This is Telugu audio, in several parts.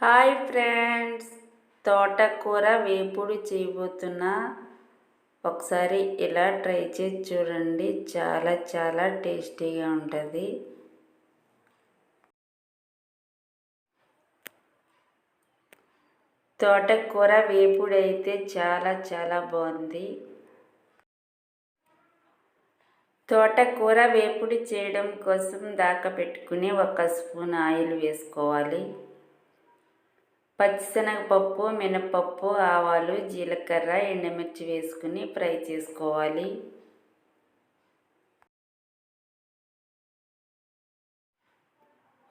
Hi friends. తోటకూర వేపుడు చేయబోతున్నా. ఒకసారి ఇలా ట్రై చేసి చూడండి. చాలా చాలా టేస్టీగా ఉంటుంది. తోటకూర వేపుడు అయితే చాలా చాలా బాగుంది. తోటకూర వేపుడు చేయడం కోసం దాకా పెట్టుకుని ఒక స్పూన్ ఆయిల్ వేసుకోవాలి. పచ్చిశనగపప్పు మినపప్పు ఆవాలు జీలకర్ర ఎండుమిర్చి వేసుకుని ఫ్రై చేసుకోవాలి.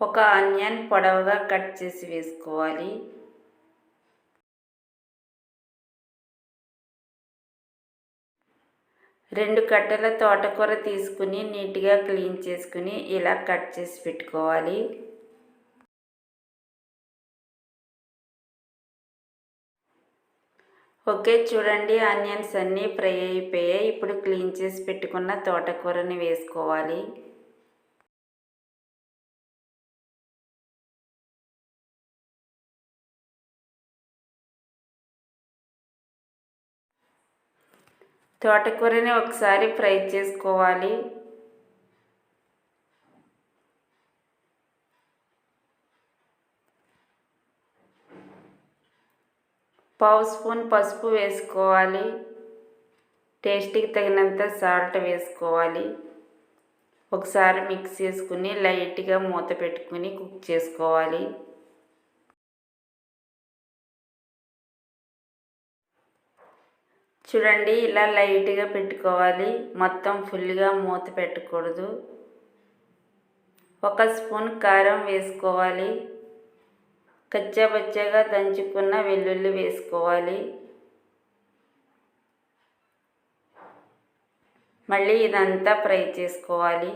ఒక ఆనియన్ పొడవుగా కట్ చేసి వేసుకోవాలి. రెండు కట్టెల తోటకూర తీసుకుని నీట్గా క్లీన్ చేసుకుని ఇలా కట్ చేసి పెట్టుకోవాలి. ఓకే చూడండి. ఆనియన్స్ అన్నీ ఫ్రై అయిపోయాయి. ఇప్పుడు క్లీన్ చేసి పెట్టుకున్న తోటకూరని వేసుకోవాలి. తోటకూరని ఒకసారి ఫ్రై చేసుకోవాలి. పావు స్పూన్ పసుపు వేసుకోవాలి. టేస్ట్కి తగినంత సాల్ట్ వేసుకోవాలి. ఒకసారి మిక్స్ చేసుకుని లైట్గా మూత పెట్టుకుని కుక్ చేసుకోవాలి. చూడండి ఇలా లైట్గా పెట్టుకోవాలి. మొత్తం ఫుల్గా మూత పెట్టకూడదు. ఒక స్పూన్ కారం వేసుకోవాలి. కచ్చాపచ్చాగా దంచుకున్న వెల్లుల్లి వేసుకోవాలి. మళ్ళీ ఇదంతా ఫ్రై చేసుకోవాలి.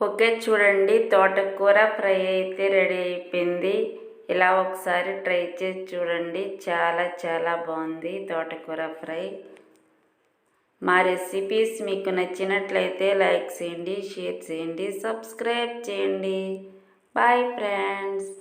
ఓకే చూడండి తోటకూర ఫ్రై అయితే రెడీ అయిపోయింది. ఇలా ఒకసారి ట్రై చేసి చూడండి. చాలా చాలా బాగుంది తోటకూర ఫ్రై. మా రెసిపీస్ మీకు నచ్చినట్లయితే లైక్ చేయండి షేర్ చేయండి సబ్స్క్రైబ్ చేయండి. Bye friends.